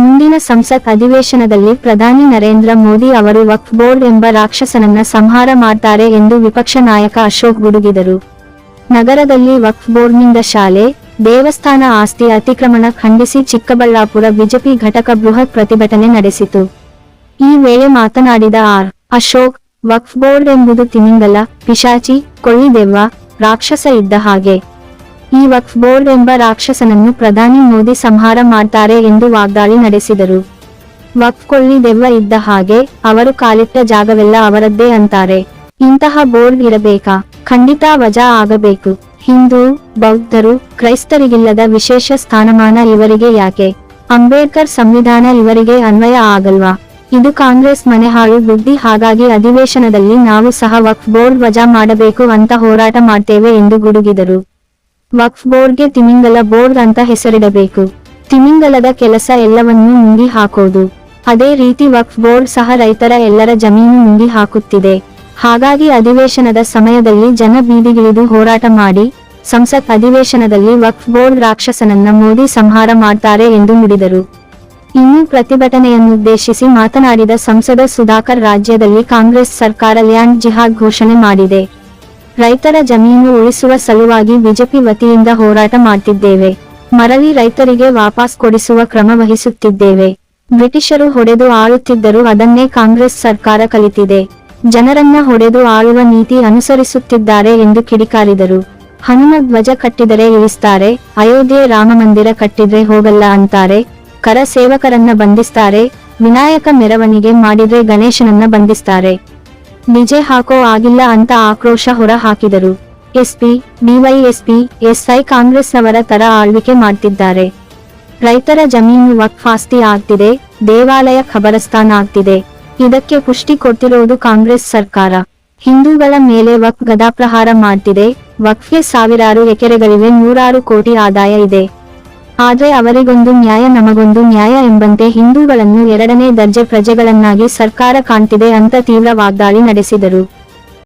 ಮುಂದಿನ ಸಂಸತ್ ಅಧಿವೇಶನದಲ್ಲಿ ಪ್ರಧಾನಿ ನರೇಂದ್ರ ಮೋದಿ ಅವರು ವಕ್ಫ್ ಬೋರ್ಡ್ ಎಂಬ ರಾಕ್ಷಸನನ್ನ ಸಂಹಾರ ಮಾಡ್ತಾರೆ ಎಂದು ವಿಪಕ್ಷ ನಾಯಕ ಅಶೋಕ್ ಗುಡುಗಿದರು. ನಗರದಲ್ಲಿ ವಕ್ಫ್ ಬೋರ್ಡ್ನಿಂದ ಶಾಲೆ, ದೇವಸ್ಥಾನ ಆಸ್ತಿ ಅತಿಕ್ರಮಣ ಖಂಡಿಸಿ ಚಿಕ್ಕಬಳ್ಳಾಪುರ ಬಿಜೆಪಿ ಘಟಕ ಬೃಹತ್ ಪ್ರತಿಭಟನೆ ನಡೆಸಿತು. ಈ ವೇಳೆ ಮಾತನಾಡಿದ ಆರ್. ಅಶೋಕ್, ವಕ್ಫ್ ಬೋರ್ಡ್ ಎಂಬುದು ತಿಮಿಂಗಲ, ಪಿಶಾಚಿ, ಕೊಳ್ಳಿದೆವ್ವ, ರಾಕ್ಷಸ ಇದ್ದ ಹಾಗೆ. ಈ ವಕ್ಫ್ ಬೋರ್ಡ್ ಎಂಬ ರಾಕ್ಷಸನನ್ನು ಪ್ರಧಾನಿ ಮೋದಿ ಸಂಹಾರ ಮಾಡ್ತಾರೆ ಎಂದು ವಾಗ್ದಾಳಿ ನಡೆಸಿದರು. ವಕ್ಫ್ ಕೊಳ್ಳಿ ದೆವ್ವ ಇದ್ದ ಹಾಗೆ ಅವರು ಕಾಲಿಟ್ಟ ಜಾಗವೆಲ್ಲ ಅವರದ್ದೇ ಅಂತಾರೆ. ಇಂತಹ ಬೋರ್ಡ್ ಇರಬೇಕಾ? ಖಂಡಿತ ವಜಾ ಆಗಬೇಕು. ಹಿಂದೂ, ಬೌದ್ಧರು, ಕ್ರೈಸ್ತರಿಗಿಲ್ಲದ ವಿಶೇಷ ಸ್ಥಾನಮಾನ ಇವರಿಗೆ ಯಾಕೆ? ಅಂಬೇಡ್ಕರ್ ಸಂವಿಧಾನ ಇವರಿಗೆ ಅನ್ವಯ ಆಗಲ್ವಾ? ಇದು ಕಾಂಗ್ರೆಸ್ ಮನೆಹಾಳು ಬುದ್ಧಿ ಹಾಗಾಗಿ ಅಧಿವೇಶನದಲ್ಲಿ ನಾವು ಸಹ ವಕ್ಫ್ ಬೋರ್ಡ್ ವಜಾ ಮಾಡಬೇಕು ಅಂತ ಹೋರಾಟ ಮಾಡ್ತೇವೆ ಎಂದು ಗುಡುಗಿದರು. ವಕ್ಫ್ ಬೋರ್ಡ್ಗೆ ತಿಮಿಂಗಲ ಬೋರ್ಡ್ ಅಂತ ಹೆಸರಿಡಬೇಕು. ತಿಮಿಂಗಲದ ಕೆಲಸ ಎಲ್ಲವನ್ನೂ ಮುಂಗಿ ಹಾಕೋದು. ಅದೇ ರೀತಿ ವಕ್ಫ್ ಬೋರ್ಡ್ ಸಹ ರೈತರ ಎಲ್ಲರ ಜಮೀನು ಮುಂಗಿ ಹಾಕುತ್ತಿದೆ. ಹಾಗಾಗಿ ಅಧಿವೇಶನದ ಸಮಯದಲ್ಲಿ ಜನ ಬೀದಿಗಿಳಿದು ಹೋರಾಟ ಮಾಡಿ, ಸಂಸತ್ ಅಧಿವೇಶನದಲ್ಲಿ ವಕ್ಫ್ ಬೋರ್ಡ್ ರಾಕ್ಷಸನನ್ನ ಮೋದಿ ಸಂಹಾರ ಮಾಡ್ತಾರೆ ಎಂದು ನುಡಿದರು. ಇನ್ನು ಪ್ರತಿಭಟನೆಯನ್ನುದ್ದೇಶಿಸಿ ಮಾತನಾಡಿದ ಸಂಸದ ಸುಧಾಕರ್ ರಾಜ್ಯದಲ್ಲಿ ಕಾಂಗ್ರೆಸ್ ಸರ್ಕಾರ ಲ್ಯಾಂಡ್ ಜಿಹಾದ್ ಘೋಷಣೆ ಮಾಡಿದೆ. ರೈತರ ಜಮೀನು ಉಳಿಸುವ ಸಲುವಾಗಿ ಬಿಜೆಪಿ ವತಿಯಿಂದ ಹೋರಾಟ ಮಾಡ್ತಿದ್ದೇವೆ. ಮರಳಿ ರೈತರಿಗೆ ವಾಪಸ್ ಕೊಡಿಸುವ ಕ್ರಮ ವಹಿಸುತ್ತಿದ್ದೇವೆ. ಬ್ರಿಟಿಷರು ಹೊಡೆದು ಆಳುತ್ತಿದ್ದರೂ ಅದನ್ನೇ ಕಾಂಗ್ರೆಸ್ ಸರ್ಕಾರ ಕಲಿತಿದೆ. ಜನರನ್ನ ಹೊಡೆದು ಆಳುವ ನೀತಿ ಅನುಸರಿಸುತ್ತಿದ್ದಾರೆ ಎಂದು ಕಿಡಿಕಾರಿದರು. ಹನುಮ ಧ್ವಜ ಕಟ್ಟಿದರೆ ಇಳಿಸ್ತಾರೆ, ಅಯೋಧ್ಯೆ ರಾಮ ಮಂದಿರ ಕಟ್ಟಿದ್ರೆ ಹೋಗಲ್ಲ ಅಂತಾರೆ, ಕರ ಸೇವಕರನ್ನ ಬಂಧಿಸ್ತಾರೆ, ವಿನಾಯಕ ಮೆರವಣಿಗೆ ಮಾಡಿದ್ರೆ ಗಣೇಶನನ್ನ ಬಂಧಿಸ್ತಾರೆ. ಡಿಜೆ ಹಾಕೋ ಆಗಿಲ್ಲ ಅಂತ ಆಕ್ರೋಶ ಹೊರ ಹಾಕಿದರು ಎಸ್ಪಿ, ಡಿವೈಎಸ್ಪಿ, ಎಸ್ಐ ಕಾಂಗ್ರೆಸ್ನವರ ತರ ಆಳ್ವಿಕೆ ಮಾಡ್ತಿದ್ದಾರೆ. ರೈತರ ಜಮೀನು ವಕ್ಫಾಸ್ತಿ ಆಗ್ತಿದೆ, ದೇವಾಲಯ ಖಬರಸ್ತಾನ ಆಗ್ತಿದೆ. ಇದಕ್ಕೆ ಪುಷ್ಟಿ ಕೊಡ್ತಿರೋದು ಕಾಂಗ್ರೆಸ್ ಸರ್ಕಾರ. ಹಿಂದೂಗಳ ಮೇಲೆ ವಕ್ಫ್ ಗದಾಪ್ರಹಾರ ಮಾಡ್ತಿದೆ, ವಕ್ಫ್ಗೆ ಸಾವಿರಾರು ಎಕರೆಗಳಿವೆ, ನೂರಾರು ಕೋಟಿ ಆದಾಯ ಇದೆ. ಆದ್ರೆ ಅವರಿಗೊಂದು ನ್ಯಾಯ ನಮಗೊಂದು ನ್ಯಾಯ ಎಂಬಂತೆ ಹಿಂದೂಗಳನ್ನು ಎರಡನೇ ದರ್ಜೆ ಪ್ರಜೆಗಳನ್ನಾಗಿ ಸರ್ಕಾರ ಕಾಣ್ತಿದೆ ಅಂತ ತೀವ್ರ ವಾಗ್ದಾಳಿ ನಡೆಸಿದರು.